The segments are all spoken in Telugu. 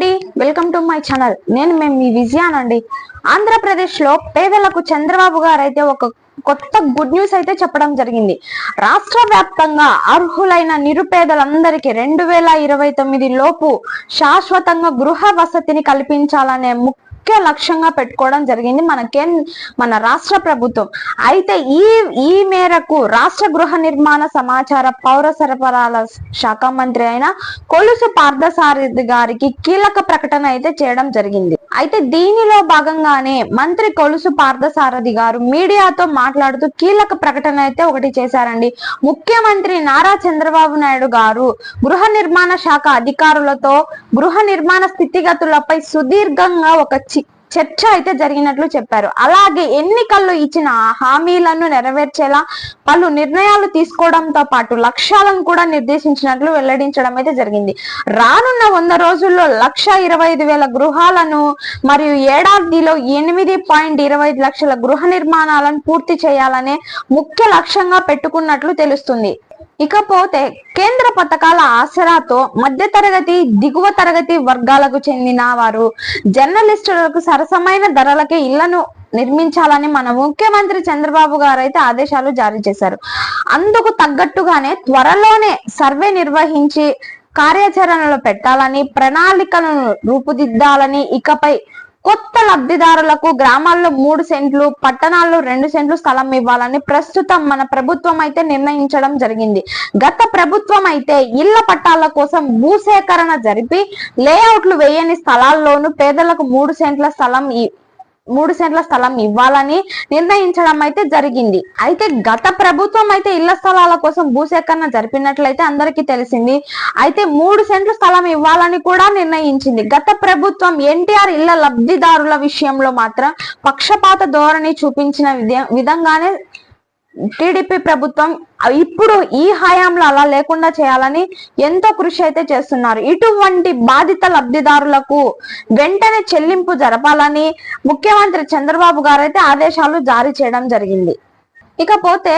అండి. వెల్కమ్ టు మై ఛానల్ నేను మేము మీ విజయానండి ఆంధ్రప్రదేశ్లో పేదలకు చంద్రబాబు గారు అయితే ఒక కొత్త గుడ్ న్యూస్ అయితే చెప్పడం జరిగింది. రాష్ట్ర వ్యాప్తంగా అర్హులైన నిరుపేదలందరికీ రెండు వేల ఇరవై తొమ్మిది లోపు శాశ్వతంగా గృహ వసతిని కల్పించాలనే ముఖ్య ముఖ్య లక్ష్యంగా పెట్టుకోవడం జరిగింది మన కేన్ మన రాష్ట్ర ప్రభుత్వం. అయితే ఈ ఈ మేరకు రాష్ట్ర గృహ నిర్మాణ సమాచార పౌర సరఫరాల శాఖ మంత్రి అయిన కొలుసు పార్థసారథి గారికి కీలక ప్రకటన అయితే చేయడం జరిగింది. అయితే దీనిలో భాగంగానే మంత్రి కొలుసు పార్థసారథి గారు మీడియాతో మాట్లాడుతూ కీలక ప్రకటన అయితే ఒకటి చేశారండి. ముఖ్యమంత్రి నారా చంద్రబాబు నాయుడు గారు గృహ నిర్మాణ శాఖ అధికారులతో గృహ నిర్మాణ స్థితిగతులపై సుదీర్ఘంగా ఒక చి- చర్చ అయితే జరిగినట్లు చెప్పారు. అలాగే ఎన్నికల్లో ఇచ్చిన హామీలను నెరవేర్చేలా పలు నిర్ణయాలు తీసుకోవడంతో పాటు లక్ష్యాలను కూడా నిర్దేశించినట్లు వెల్లడించడం అయితే జరిగింది. రానున్న వంద రోజుల్లో లక్ష ఇరవై ఐదు వేల గృహాలను మరియు ఏడాదిలో ఎనిమిది పాయింట్ ఇరవై ఐదు లక్షల గృహ నిర్మాణాలను పూర్తి చేయాలనే ముఖ్య లక్ష్యంగా పెట్టుకున్నట్లు తెలుస్తుంది. ఇకపోతే కేంద్ర పథకాల ఆసరాతో మధ్య తరగతి దిగువ తరగతి వర్గాలకు చెందిన వారు జర్నలిస్టులకు సరసమైన ధరలకే ఇళ్ళను నిర్మించాలని మన ముఖ్యమంత్రి చంద్రబాబు గారు అయితే ఆదేశాలు జారీ చేశారు. అందుకు తగ్గట్టుగానే త్వరలోనే సర్వే నిర్వహించి కార్యాచరణలో పెట్టాలని ప్రణాళికలను రూపుదిద్దాలని ఇకపై కొత్త లబ్ధిదారులకు గ్రామాల్లో మూడు సెంట్లు పట్టణాల్లో రెండు సెంట్లు స్థలం ఇవ్వాలని ప్రస్తుతం మన ప్రభుత్వం అయితే నిర్ణయించడం జరిగింది. గత ప్రభుత్వం అయితే ఇళ్ళ పట్టాల కోసం భూసేకరణ జరిపి లేఅవుట్లు వేయని స్థలాల్లోనూ పేదలకు మూడు సెంట్ల స్థలం మూడు సెంట్ల స్థలం ఇవ్వాలని నిర్ణయించడం అయితే జరిగింది. అయితే గత ప్రభుత్వం అయితే ఇళ్ళ స్థలాల కోసం భూసేకరణ జరిపినట్లయితే అందరికీ తెలిసింది. అయితే మూడు సెంట్ల స్థలం ఇవ్వాలని కూడా నిర్ణయించింది. గత ప్రభుత్వం ఎన్టీఆర్ ఇళ్ళ లబ్ధిదారుల విషయంలో మాత్రం పక్షపాత ధోరణి చూపించిన విధంగానే టీడీపీ ప్రభుత్వం ఇప్పుడు ఈ హయాంలో అలా లేకుండా చేయాలని ఎంతో కృషి అయితే చేస్తున్నారు. ఇటువంటి బాధిత లబ్ధిదారులకు వెంటనే చెల్లింపు జరపాలని ముఖ్యమంత్రి చంద్రబాబు గారు అయితే ఆదేశాలు జారీ చేయడం జరిగింది. ఇకపోతే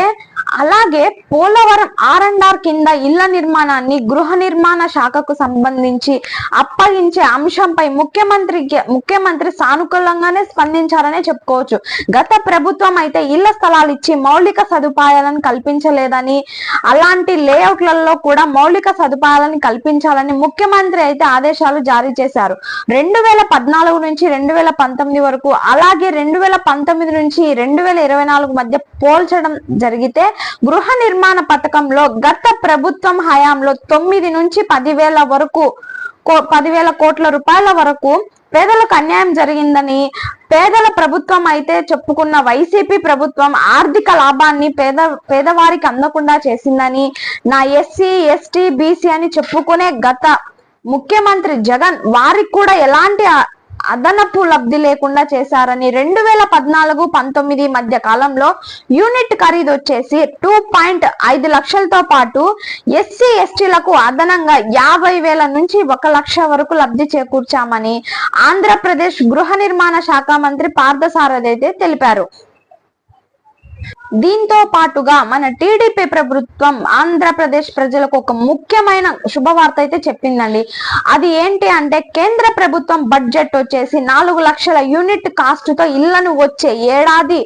అలాగే పోలవరం ఆర్ అండ్ ఆర్ కింద ఇళ్ళ నిర్మాణాన్ని గృహ నిర్మాణ శాఖకు సంబంధించి అప్పగించే అంశంపై ముఖ్యమంత్రికి ముఖ్యమంత్రి సానుకూలంగానే స్పందించారనే చెప్పుకోవచ్చు. గత ప్రభుత్వం అయితే ఇళ్ళ స్థలాలు ఇచ్చి మౌలిక సదుపాయాలను కల్పించలేదని అలాంటి లేఅవుట్లలో కూడా మౌలిక సదుపాయాలను కల్పించాలని ముఖ్యమంత్రి అయితే ఆదేశాలు జారీ చేశారు. రెండు వేల పద్నాలుగు నుంచి రెండు వేల పంతొమ్మిది వరకు అలాగే రెండు వేల పంతొమ్మిది నుంచి రెండు వేల ఇరవై నాలుగు మధ్య పోల్చడం జరిగితే గృహ నిర్మాణ పథకంలో గత ప్రభుత్వం హయాంలో తొమ్మిది నుంచి పదివేల వరకు కో- పదివేల కోట్ల రూపాయల వరకు పేదలకు అన్యాయం జరిగిందని పేదల ప్రభుత్వం అయితే చెప్పుకున్న వైసీపీ ప్రభుత్వం ఆర్థిక లాభాన్ని పేద పేదవారికి అందకుండా చేసిందని నా ఎస్సీ ఎస్టీ బీసీ అని చెప్పుకునే గత ముఖ్యమంత్రి జగన్ వారికి కూడా ఎలాంటి అదనపు లబ్ధి లేకుండా చేశారని రెండు వేల పద్నాలుగు పంతొమ్మిది మధ్య కాలంలో యూనిట్ ఖరీదు వచ్చేసి టూ పాయింట్ ఐదు లక్షలతో పాటు ఎస్సీ ఎస్టీలకు అదనంగా యాభై వేల నుంచి ఒక లక్ష వరకు లబ్ధి చేకూర్చామని ఆంధ్రప్రదేశ్ గృహ నిర్మాణ శాఖ మంత్రి పార్థసారథి అయితే తెలిపారు. దీంతో పాటుగా మన టీడీపీ ప్రభుత్వం ఆంధ్రప్రదేశ్ ప్రజలకు ఒక ముఖ్యమైన శుభవార్త అయితే చెప్పిందండి. అది ఏంటి అంటే కేంద్ర ప్రభుత్వం బడ్జెట్ వచ్చేసి నాలుగు లక్షల యూనిట్ కాస్ట్తో ఇళ్ళను వచ్చే ఏడాది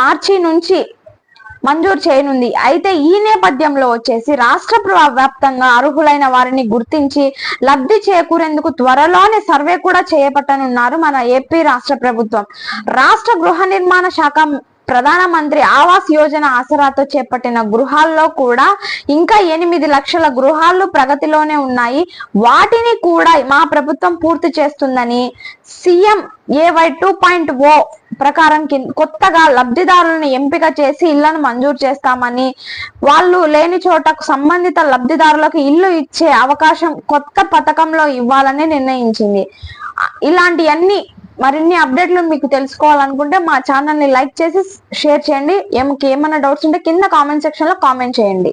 మార్చి నుంచి మంజూరు చేయనుంది. అయితే ఈ నేపథ్యంలో వచ్చేసి రాష్ట్ర వ్యాప్తంగా అర్హులైన వారిని గుర్తించి లబ్ధి చేకూరేందుకు త్వరలోనే సర్వే కూడా చేపట్టనున్నారు మన ఏపీ రాష్ట్ర ప్రభుత్వం. రాష్ట్ర గృహ నిర్మాణ శాఖ ప్రధానమంత్రి ఆవాస్ యోజన ఆసరాతో చేపట్టిన గృహాల్లో కూడా ఇంకా ఎనిమిది లక్షల గృహాలు ప్రగతిలోనే ఉన్నాయి. వాటిని కూడా మా ప్రభుత్వం పూర్తి చేస్తుందని CM AY two point O ప్రకారం కింద కొత్తగా లబ్ధిదారులను ఎంపిక చేసి ఇళ్ళను మంజూరు చేస్తామని వాళ్ళు లేని చోట సంబంధిత లబ్ధిదారులకు ఇల్లు ఇచ్చే అవకాశం కొత్త పథకంలో ఇవ్వాలని నిర్ణయించింది. ఇలాంటివన్నీ మరిన్ని అప్డేట్లు మీకు తెలుసుకోవాలనుకుంటే మా ఛానల్ని లైక్ చేసి షేర్ చేయండి. ఏమకి ఏమైనా డౌట్స్ ఉంటే కింద కామెంట్ సెక్షన్లో కామెంట్ చేయండి.